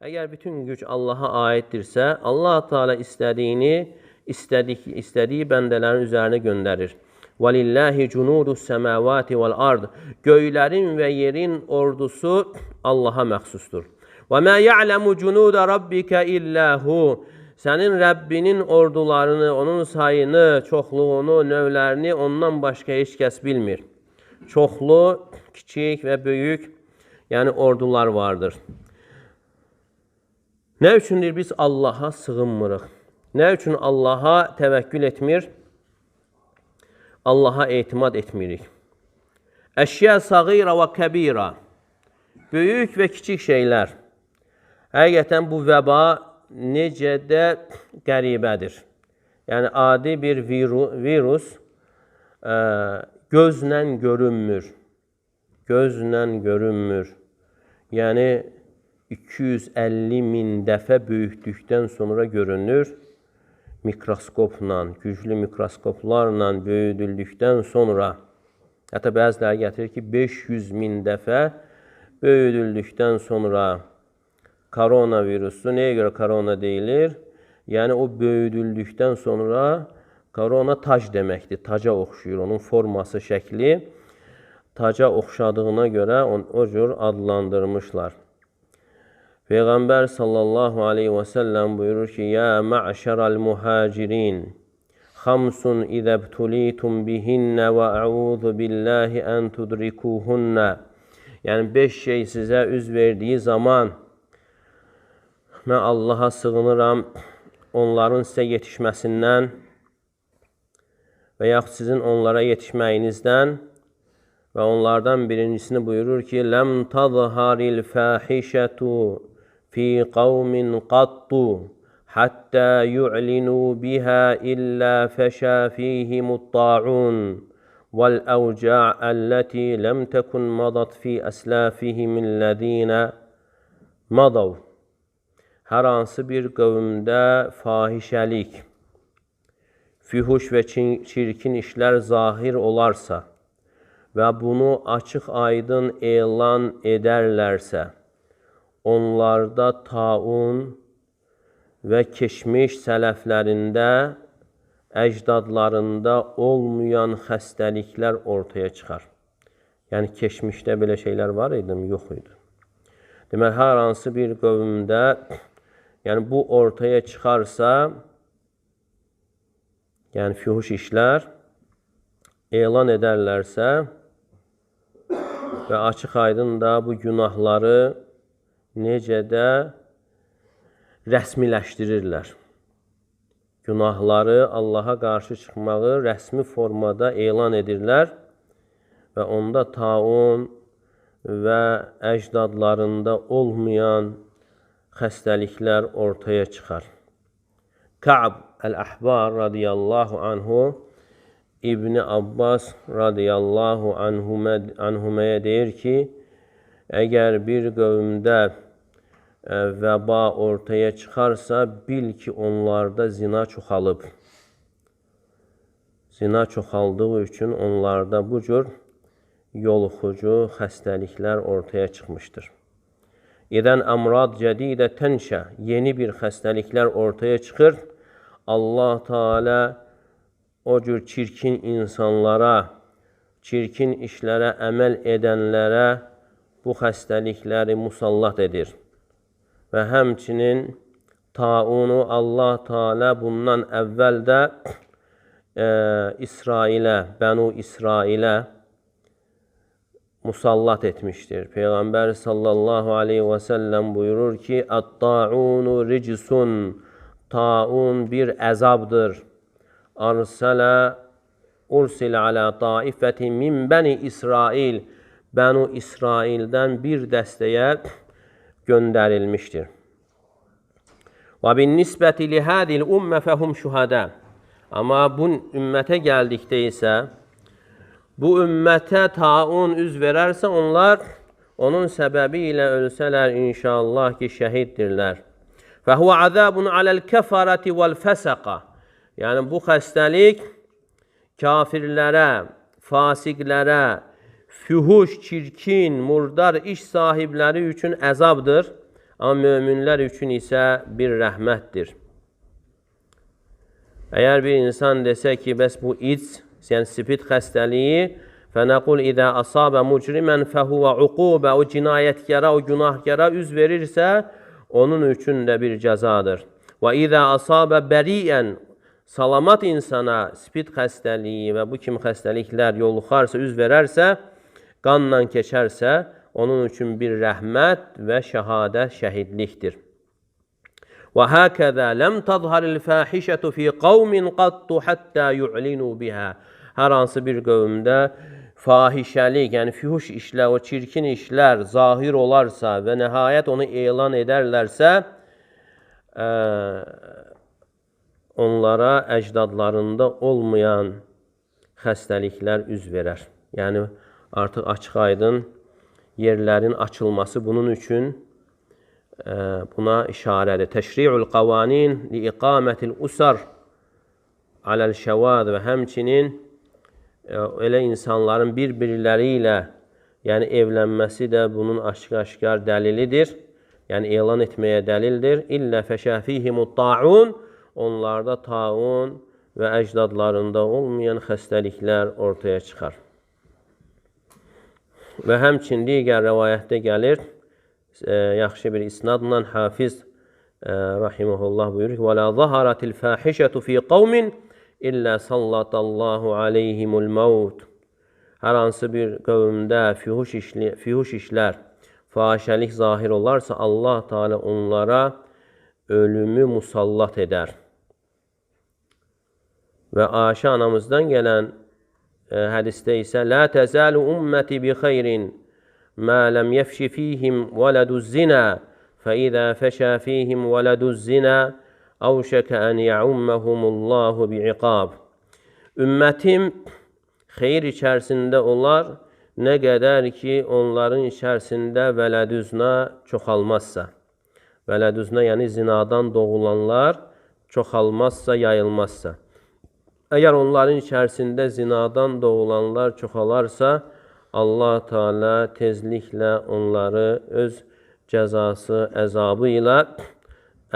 Əgər bütün güc Allaha aiddirsə, Allah Teala istədiyini istədik, istədiyi bəndələrin üzərinə göndərir. Valillahi cunudus semavati vel ard. Göylərin və yerin ordusu Allaha məxsusdur. Və ma ya'lemu cunuda rabbika illa hu. Sənin Rəbbinin ordularını, onun sayını, çoxluğunu, növlərini ondan başqa heç kəs bilmir. Çoxlu, kiçik və böyük, yəni ordular vardır. Nə üçündür biz Allaha sığınmırıq? Nə üçün Allaha təvəkkül etmir? Allaha etimad etmirik. Əşya sağira və kəbira. Böyük və kiçik şeylər. Həqiqətən bu vəba necə də qəribədir. Yəni adi bir viru, virus ə, gözlə görünmür. Gözlə görünmür. Yəni 250 min dəfə böyüklükdən sonra görünür. Mikroskopla, güclü mikroskoplarla böyüdüldükdən sonra hətta bəziləri gətirir ki, 500 min dəfə böyüdüldükdən sonra koronavirusu nəyə görə korona deyilir? Yəni o böyüdüldükdən sonra korona tac deməkdir. Taca oxşuyur. Onun forması, şəkli taca oxşadığına görə o cür adlandırmışlar. Peyğəmbər sallallahu aleyhi və səlləm buyurur ki, Ya mə'şəral muhacirin, xamsun idəbtulitum bihinnə və əuzu billahi ən tudrikuhunnə. Yəni, beş şey sizə üz verdiyi zaman, mən Allaha sığınıram, onların sizə yetişməsindən və yaxud sizin onlara yetişməyinizdən və onlardan birincisini buyurur ki, Ləm tazharil fahişətu fi qavmin qattu hattə yu'linu biha illə fəşə fihimut ta'un vel əvca' əlləti ləm təkun madat fi əslafihimillədinə madav. Hər hansı bir qövmdə fahişəlik, fühuş və çirkin işlər zahir olarsa və bunu açıq aydın elan edərlərsə, onlarda taun və keçmiş sələflərində, əcdadlarında olmayan xəstəliklər ortaya çıxar. Yəni, keçmişdə belə şeylər var idi mi? Yox idi. Deməli, hər hansı bir qövmdə yəni bu ortaya çıxarsa, yəni fühuş işlər elan edərlərsə və açıq aydın da bu günahları necə də rəsmiləşdirirlər. Günahları Allaha qarşı çıxmağı rəsmi formada elan edirlər və onda taun və əcdadlarında olmayan xəstəliklər ortaya çıxar. Ka'b el-Əhbar radiyallahu anhu İbni Abbas radiyallahu anhumaya deyir ki, əgər bir qövmdə ə, vəba ortaya çıxarsa, bil ki, onlarda zina çoxalıb. Zina çoxaldığı üçün onlarda bu cür yoluxucu xəstəliklər ortaya çıxmışdır. Edən əmrad cədidə tənşə, yeni bir xəstəliklər ortaya çıxır. Allah Teala o cür çirkin insanlara, çirkin işlərə əməl edənlərə bu xəstəlikləri musallat edir. Və həmçinin taunu Allah Teala bundan əvvəl də e, İsrailə, Bənu İsrailə musallat etmişdir. Peyğəmbər sallallahu aleyhi və səlləm buyurur ki, Ət-ta'unu ricisun, taun bir əzabdır. Arsələ ursil alə taifəti min bəni İsrail, Bənu İsraildən bir dəstəyə göndərilmişdir. Və bin nisbəti li hədil ümmə fəhum şühədə. Amma bu ümmətə gəldikdə isə, bu ümmətə taun üz verərsə, onlar onun səbəbi ilə ölsələr, inşallah ki, şəhiddirlər. Fəhvə əzəbun aləl kəfarəti vəl fəsəqa. Yəni, bu xəstəlik kafirlərə, fasiqlərə, fühuş, çirkin, murdar iş sahibləri üçün əzabdır. Amma möminlər üçün isə bir rəhmətdir. Əgər bir insan desə ki, bəs bu ic, yəni spid xəstəliyi, fənəqul idə asabə mucrimən fəhuvə uqubə, o cinayətkara, o günahkara üz verirsə, onun üçün də bir cəzadır. Və idə asabə bəriyən, salamat insana spid xəstəliyi və bu kimi xəstəliklər yoluxarsa, üz verərsə, qanla keçərsə, onun üçün bir rəhmət və şəhadə şəhidlikdir. Və həkəzə ləm tazharil fəhişətü fi qavmin qattu həttə yu'linu bihə. Hər hansı bir qövmdə fahişəlik, yəni fühuş işlər, o çirkin işlər zahir olarsa və nəhayət onu elan edərlərsə, ə, onlara əcdadlarında olmayan xəstəliklər üz verər. Yəni, artıq açıq aydın yerlərin açılması bunun üçün buna işarədir. Təşri'ul qavanin li iqamətil usar aləl şəvad və həmçinin elə insanların bir-birləri ilə yəni evlənməsi də bunun aşkar-aşkar dəlilidir. Yəni elan etməyə dəlildir. İllə fəşəfihimut taun onlarda taun və əcdadlarında olmayan xəstəliklər ortaya çıxar. Və həmçin digər rəvayətdə gəlir, yaxşı bir isnadla Hafiz rahimehullah buyurur ki: "Və la zaharatil fahişatu fi qaumin illə sallatallahu aleyhimul maut." Hər hansı bir qövmdə fihuş, işli, fihuş işlər, fahişəlik zahir olarsa, Allah Teala onlara ölümü musallat edər. Və Ayşə anamızdan gələn e, hədisdə isə Lə təzəlu ümməti bi xeyrin mə ləm yefşi fihim vələdu zinə fəidə fəşə fihim vələdu zinə əvşəkə ən yəumməhumullahu bi'iqab. Ümmətim xeyir içərisində olar, nə qədər ki, onların içərisində vələdüzna çoxalmazsa. Vələdüzna, yəni zinadan doğulanlar çoxalmazsa, yayılmazsa. Əgər onların içərisində zinadan doğulanlar çoxalarsa, Allah Teala tezliklə onları öz cəzası, əzabı ilə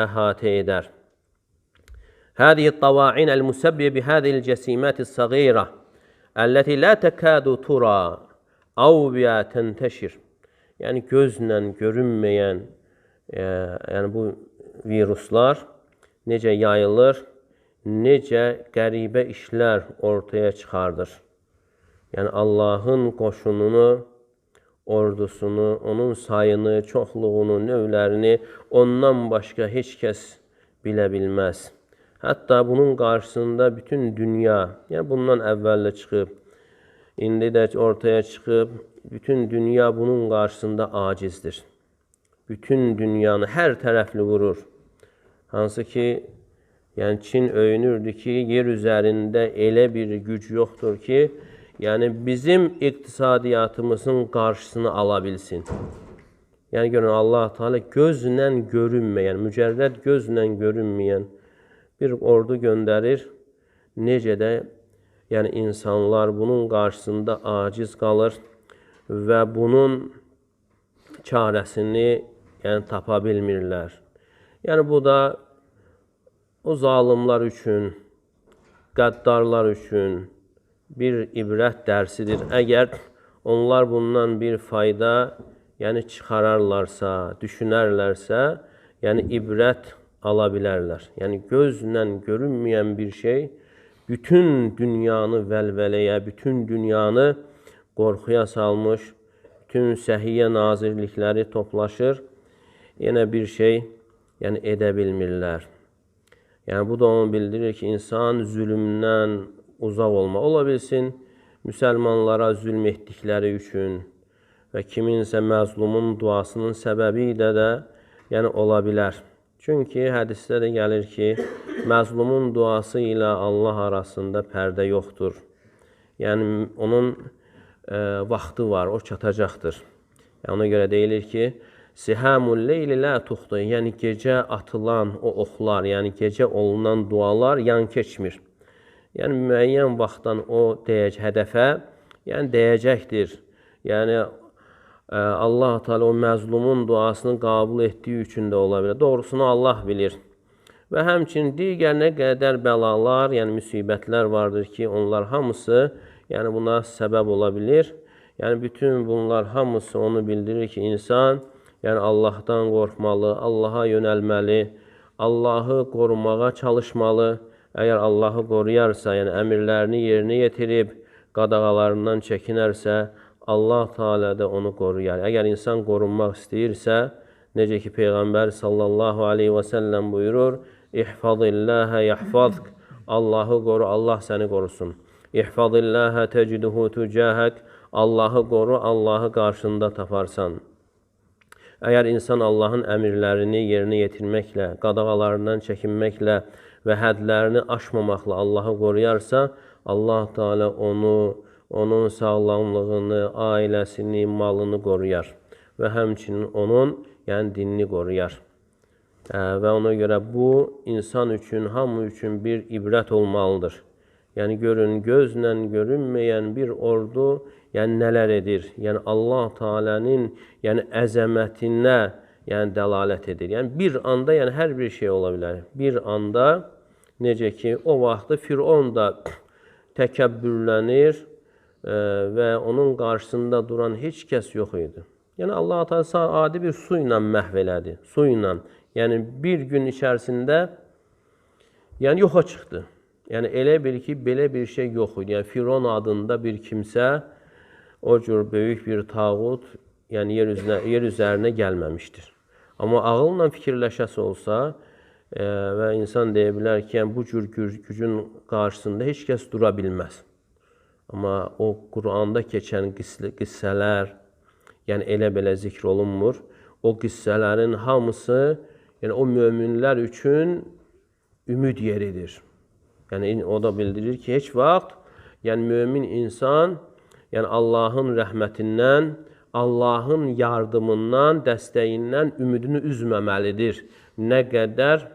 əhatə edər. هذه الطواعين المسببة بهذه الجسيمات الصغيرة التي لا تكاد ترى أو تنتشر yani gözlə görünməyən e, yəni bu viruslar necə yayılır, Necə qəribə işlər ortaya çıxardır. Yəni Allahın qoşununu, ordusunu, onun sayını, çoxluğunu, növlərini ondan başqa heç kəs bilə bilməz. Hətta bunun qarşısında bütün dünya, yəni bundan əvvəllə çıxıb, indi də ortaya çıxıb, bütün dünya bunun qarşısında acizdir. Bütün dünyanı hər tərəfli vurur. Hansı ki, yəni Çin öyünürdü ki, yer üzərində elə bir güc yoxdur ki, Yəni bizim iqtisadiyyatımızın qarşısını ala bilsin. Yəni görün Allah Teala gözlə görünməyən, mücərrəd gözlə görünməyən bir ordu göndərir. Necə də yəni insanlar bunun qarşısında aciz qalır və bunun çarəsini yəni tapa bilmirlər. Yəni bu da o zalimlar üçün, qəddarlar üçün, bir ibrət dərsidir. Əgər onlar bundan bir fayda, yəni çıxararlarsa, düşünərlərsə, yəni ibrət ala bilərlər. Yəni gözlə görünməyən bir şey bütün dünyanı vəlvələyə, bütün dünyanı qorxuya salmış, bütün səhiyyə nazirlikləri toplaşır. Yenə bir şey yəni edə bilmirlər. Yəni bu da onu bildirir ki, insan zülmdən, uzaq olma. Ola bilsin, müsəlmanlara zülm etdikləri üçün və kiminsə məzlumun duasının səbəbi ilə də yəni ola bilər. Çünki hədisdə də gəlir ki, məzlumun duası ilə Allah arasında pərdə yoxdur. Yəni onun e, vaxtı var, o çatacaqdır. Yəni, ona görə deyilir ki, Sihamul leyli la tuxtu. Yəni gecə atılan o oxlar, yəni gecə olunan dualar yan keçmir. Yəni müəyyən vaxtdan o deyəcək hədəfə, yəni deyəcəkdir. Yəni Ə, Allah Teala o məzlumun duasını qəbul etdiyi üçün də ola bilər. Doğrusunu Allah bilir. Və həmçinin digər nə qədər bəlalar, yəni müsibətlər vardır ki, onlar hamısı yəni buna səbəb ola bilər. Yəni bütün bunlar hamısı onu bildirir ki, insan yəni Allahdan qorxmalı, Allaha yönəlməli, Allahı qorumağa çalışmalı. Əgər Allahı qoruyarsa, yəni əmrlərini yerinə yetirib qadağalarından çəkinərsə, Allah Teala da onu qoruyar. Əgər insan qorunmaq istəyirsə, necə ki Peyğəmbər sallallahu aleyhi və səlləm buyurur, İhfazilləhə yahfazk. Allahı qoru, Allah səni qorusun. İhfazilləhə tecidhu tücahək. Allahı qoru, Allahı qarşında taparsan. Əgər insan Allahın əmrlərini yerinə yetirməklə, qadağalarından çəkinməklə və hədlərini aşmamaqla Allahı qoruyarsa, Allah Teala onu onun sağlamlığını, ailəsini, malını qoruyar və həmçinin onun, yəni dinini qoruyar. Və ona görə bu insan üçün, hamı üçün bir ibrət olmalıdır. Yəni görün gözlə görünməyən bir ordu, yəni nələr edir? Yəni Allah Taala'nın yəni əzəmətinə yəni dəlalət edir. Yəni bir anda yəni hər bir şey ola bilər. Bir anda necə ki o vaxtda Firon da təkəbbürlənir, və onun qarşısında duran heç kəs yox idi. Yəni Allah Teala adi bir su ilə məhv elədi. Su ilə. Yəni bir gün içərisində yəni yoxa çıxdı. Yəni elə bil ki, belə bir şey yox idi. Yəni Firon adında bir kimsə o cür böyük bir tağut, yəni yer üzünə yer üzərinə gəlməmişdir. Amma ağılla fikirləşəsi olsa e, və insan deyə bilər ki, yəni bu cür gücün qarşısında heç kəs dura bilməz. Amma o Quranda keçən qissələr, yəni elə belə zikr olunmur. O qissələrin hamısı, yəni o möminlər üçün ümid yeridir. Yəni o da bildirir ki, heç vaxt yəni mömin insan yəni Allahın rəhmətindən, Allahın yardımından, dəstəyindən ümidini üzməməlidir. Nə qədər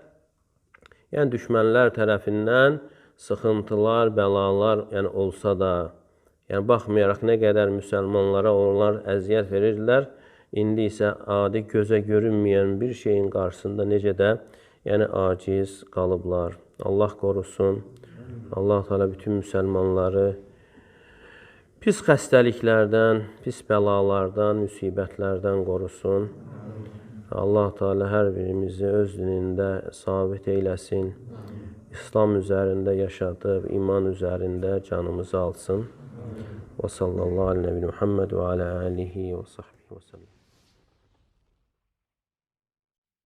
yəni düşmənlər tərəfindən sıxıntılar, bəlalar yəni olsa da, yəni baxmayaraq nə qədər müsəlmanlara onlar əziyyət verirdilər, indi isə adi gözə görünməyən bir şeyin qarşısında necə də yəni aciz qalıblar. Allah qorusun. Allah Teala bütün müsəlmanları pis xəstəliklərdən, pis bəlalardan, müsibətlərdən qorusun. Allah Teala hər birimizi öz dinində sabit eyləsin. İslam üzərində yaşadıb, iman üzərində canımızı alsın. Və sallallahu aleyhi və Muhammed və alə alihi və sahbihi və səlləm.